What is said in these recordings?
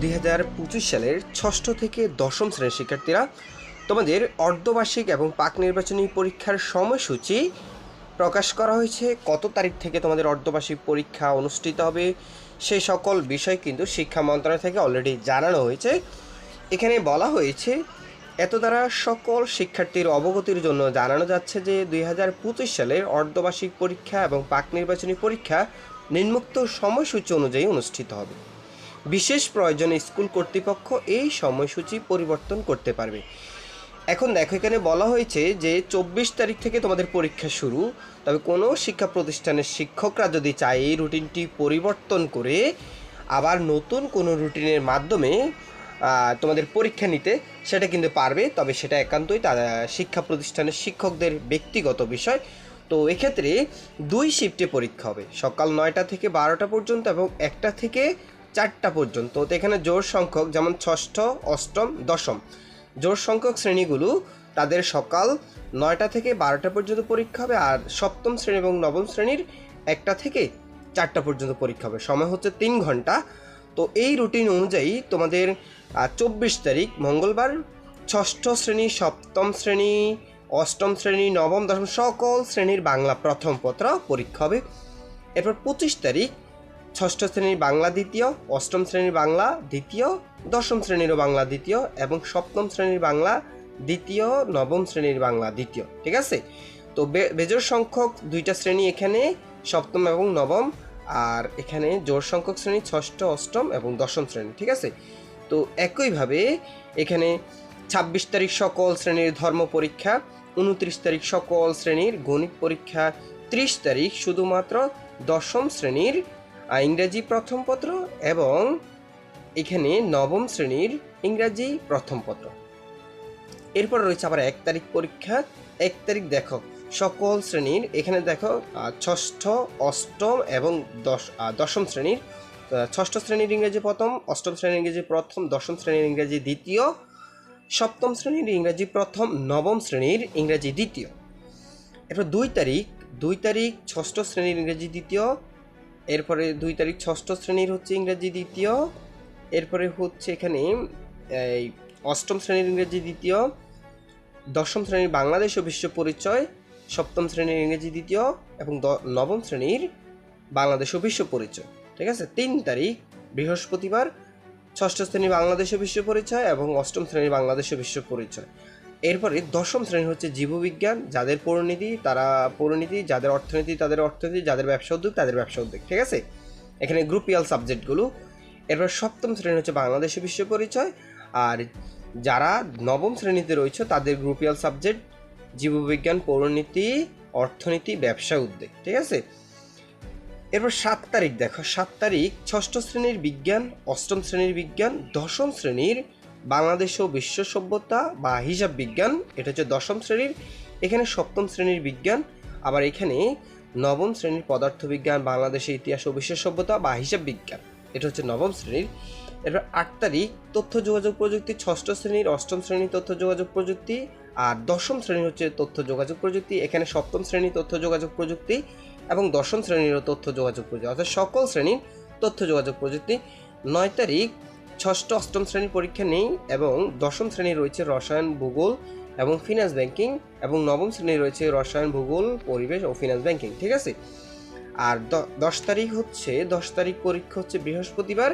দুই হাজার পঁচিশ সালের ষষ্ঠ থেকে দশম শ্রেণির শিক্ষার্থীরা তোমাদের অর্ধবার্ষিক এবং পাক নির্বাচনী পরীক্ষার সময়সূচি প্রকাশ করা হয়েছে। কত তারিখ থেকে তোমাদের অর্ধবার্ষিক পরীক্ষা অনুষ্ঠিত হবে সেই সকল বিষয় কিন্তু শিক্ষা মন্ত্রণালয় থেকে অলরেডি জানানো হয়েছে। এখানে বলা হয়েছে, এত দ্বারা সকল শিক্ষার্থীর অবগতির জন্য জানানো যাচ্ছে যে দুই হাজার পঁচিশ সালের অর্ধবার্ষিক পরীক্ষা এবং পাক নির্বাচনী পরীক্ষা নিম্নোক্ত সময়সূচি অনুযায়ী অনুষ্ঠিত হবে। বিশেষ প্রয়োজনে স্কুল কর্তৃপক্ষ এই সময়সূচি পরিবর্তন করতে পারবে। এখন দেখো, এখানে বলা হয়েছে যে চব্বিশ তারিখ থেকে তোমাদের পরীক্ষা শুরু। তবে কোনো শিক্ষা প্রতিষ্ঠানের শিক্ষকরা যদি চায় এই রুটিনটি পরিবর্তন করে, আবার নতুন কোনো রুটিনের মাধ্যমে তোমাদের পরীক্ষা নিতে, সেটা কিন্তু পারবে। তবে সেটা একান্তই তারা শিক্ষা প্রতিষ্ঠানের শিক্ষকদের ব্যক্তিগত বিষয়। তো এক্ষেত্রে দুই শিফটে পরীক্ষা হবে। সকাল নয়টা থেকে বারোটা পর্যন্ত এবং একটা থেকে চারটা পর্যন্ত। তো এখানে জোর সংখ্যক, যেমন ষষ্ঠ, অষ্টম, দশম। জোর সংখ্যক শ্রেণীগুলো তাদের সকাল নয়টা থেকে বারোটা পর্যন্ত পরীক্ষা হবে আর সপ্তম শ্রেণি এবং নবম শ্রেণির একটা থেকে চারটা পর্যন্ত পরীক্ষা হবে। সময় হচ্ছে তিন ঘণ্টা। তো এই রুটিন অনুযায়ী তোমাদের চব্বিশ তারিখ, মঙ্গলবার, ষষ্ঠ শ্রেণি, সপ্তম শ্রেণি, অষ্টম শ্রেণি, নবম, দশম, সকল শ্রেণির বাংলা প্রথম পত্র পরীক্ষা হবে। এরপর পঁচিশ তারিখ ষষ্ঠ শ্রেণির বাংলা দ্বিতীয়, অষ্টম শ্রেণির বাংলা দ্বিতীয়, দশম শ্রেণীরও বাংলা দ্বিতীয় এবং সপ্তম শ্রেণির বাংলা দ্বিতীয়, নবম শ্রেণির বাংলা দ্বিতীয়, ঠিক আছে? তো বেজোর সংখ্যক দুইটা শ্রেণি এখানে, সপ্তম এবং নবম, আর এখানে জোর সংখ্যক শ্রেণি ষষ্ঠ, অষ্টম এবং দশম শ্রেণি, ঠিক আছে? তো একইভাবে এখানে ছাব্বিশ তারিখ সকল শ্রেণির ধর্ম পরীক্ষা, উনত্রিশ তারিখ সকল শ্রেণির গণিত পরীক্ষা, ত্রিশ তারিখ শুধুমাত্র দশম শ্রেণির ইংরেজি প্রথম পত্র এবং এখানে নবম শ্রেণির ইংরাজি প্রথম পত্র। এরপর রয়েছে আবার এক তারিখ পরীক্ষা, এক তারিখ দেখো, সকল শ্রেণির, এখানে দেখো ষষ্ঠ, অষ্টম এবং দশ দশম শ্রেণির ষষ্ঠ শ্রেণির ইংরেজি প্রথম, অষ্টম শ্রেণির ইংরেজি প্রথম, দশম শ্রেণির ইংরেজি দ্বিতীয়, সপ্তম শ্রেণির ইংরেজি প্রথম, নবম শ্রেণির ইংরেজি দ্বিতীয়। এরপর দুই তারিখ দুই তারিখ, ষষ্ঠ শ্রেণির ইংরেজি দ্বিতীয় এরপরে দুই তারিখ ষষ্ঠ শ্রেণির হচ্ছে ইংরেজি দ্বিতীয়। এরপরে হচ্ছে এখানে, এই অষ্টম শ্রেণির ইংরেজি দ্বিতীয়, দশম শ্রেণির বাংলাদেশ ও বিশ্ব পরিচয়, সপ্তম শ্রেণির ইংরেজি দ্বিতীয় এবং নবম শ্রেণির বাংলাদেশ ও বিশ্ব পরিচয়। ঠিক আছে? তিন তারিখ, বৃহস্পতিবার, ষষ্ঠ শ্রেণি বাংলাদেশ ও বিশ্ব পরিচয় এবং অষ্টম শ্রেণির বাংলাদেশ ও বিশ্ব পরিচয়। এরপরে দশম শ্রেণি হচ্ছে জীববিজ্ঞান, যাদের পরিণতি তারা পরিণতি, যাদের অর্থনীতি তাদের অর্থনীতি, যাদের ব্যবসা উদ্যোগ তাদের ব্যবসা উদ্যোগ, ঠিক আছে? এখানে গ্রুপিয়াল সাবজেক্টগুলো এরপর সপ্তম শ্রেণি হচ্ছে বাংলাদেশে বিশ্ব পরিচয়। আর যারা নবম শ্রেণীতে রয়েছে তাদের গ্রুপিয়াল সাবজেক্ট, জীববিজ্ঞান, পরিণতি, অর্থনীতি, ব্যবসা উদ্যোগ, ঠিক আছে? এরপর সাত তারিখ দেখো, সাত তারিখ ষষ্ঠ শ্রেণির বিজ্ঞান, অষ্টম শ্রেণির বিজ্ঞান, দশম শ্রেণির বাংলাদেশ ও বিশ্ব সভ্যতা বা হিসাব বিজ্ঞান, এটা হচ্ছে দশম শ্রেণির, এখানে সপ্তম শ্রেণির বিজ্ঞান, আবার এখানে নবম শ্রেণির পদার্থবিজ্ঞান, বাংলাদেশের ইতিহাস ও বিশ্ব সভ্যতা বা হিসাব বিজ্ঞান, এটা হচ্ছে নবম শ্রেণির। এরপর আট তারিখ, তথ্য যোগাযোগ প্রযুক্তি, ষষ্ঠ শ্রেণির, অষ্টম শ্রেণির তথ্য যোগাযোগ প্রযুক্তি, আর দশম শ্রেণির হচ্ছে তথ্য যোগাযোগ প্রযুক্তি, এখানে সপ্তম শ্রেণির তথ্য যোগাযোগ প্রযুক্তি এবং দশম শ্রেণীরও তথ্য যোগাযোগ প্রযুক্তি, অর্থাৎ সকল শ্রেণির তথ্য যোগাযোগ প্রযুক্তি। নয় তারিখ ষষ্ঠ, অষ্টম শ্রেণির পরীক্ষা নেই এবং দশম শ্রেণি রয়েছে রসায়ন, ভূগোল এবং ফিনান্স ব্যাংকিং এবং নবম শ্রেণি রয়েছে রসায়ন, ভূগোল, পরিবেশ ও ফিনান্স ব্যাংকিং ঠিক আছে? আর দশ তারিখ হচ্ছে, দশ তারিখ পরীক্ষা হচ্ছে বৃহস্পতিবার।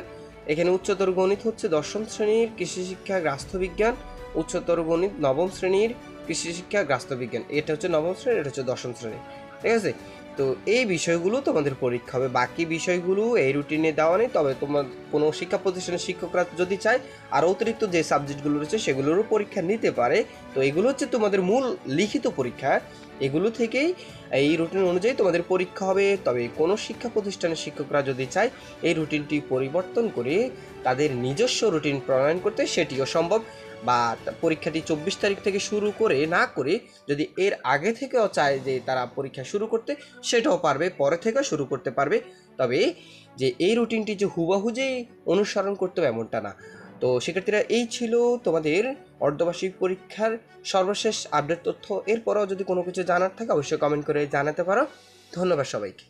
এখানে উচ্চতর গণিত হচ্ছে দশম শ্রেণির কৃষি শিক্ষা রাষ্ট্রবিজ্ঞান উচ্চতর গণিত নবম শ্রেণির কৃষি শিক্ষা রাষ্ট্রবিজ্ঞান এটা হচ্ছে নবম শ্রেণি, এটা হচ্ছে দশম শ্রেণি, ঠিক আছে? তো এই বিষয়গুলো তোমাদের পরীক্ষা হবে। বাকি বিষয়গুলো এই রুটিনে দেওয়া নেই, তবে তোমার কোনো শিক্ষা প্রতিষ্ঠানের শিক্ষকরা যদি চায়, আর অতিরিক্ত যে সাবজেক্টগুলো রয়েছে, সেগুলোরও পরীক্ষা নিতে পারে। তো এগুলো হচ্ছে তোমাদের মূল লিখিত পরীক্ষা। এগুলো থেকেই এই রুটিন অনুযায়ী তোমাদের পরীক্ষা হবে। তবে কোনো শিক্ষা প্রতিষ্ঠানের শিক্ষকরা যদি চায়, এই রুটিনটি পরিবর্তন করে তাদের নিজস্ব রুটিন প্রণয়ন করতে সেটিও সম্ভব। বা পরীক্ষাটি চব্বিশ তারিখ থেকে শুরু করে, না করে যদি এর আগে থেকেও চায় যে তারা পরীক্ষা শুরু করতে, সেটাও পারবে, পরে থেকেও শুরু করতে পারবে। তবে যে এই রুটিনটি যে হুবাহু যেই অনুসরণ করতে হবে, এমনটা না। তো শিক্ষার্থীরা, এই ছিল তোমাদের অর্ধবার্ষিক পরীক্ষার সর্বশেষ আপডেট তথ্য। এরপরও যদি কোনো কিছু জানার থাকে, অবশ্যই কমেন্ট করে জানাতে পারো। ধন্যবাদ সবাইকে।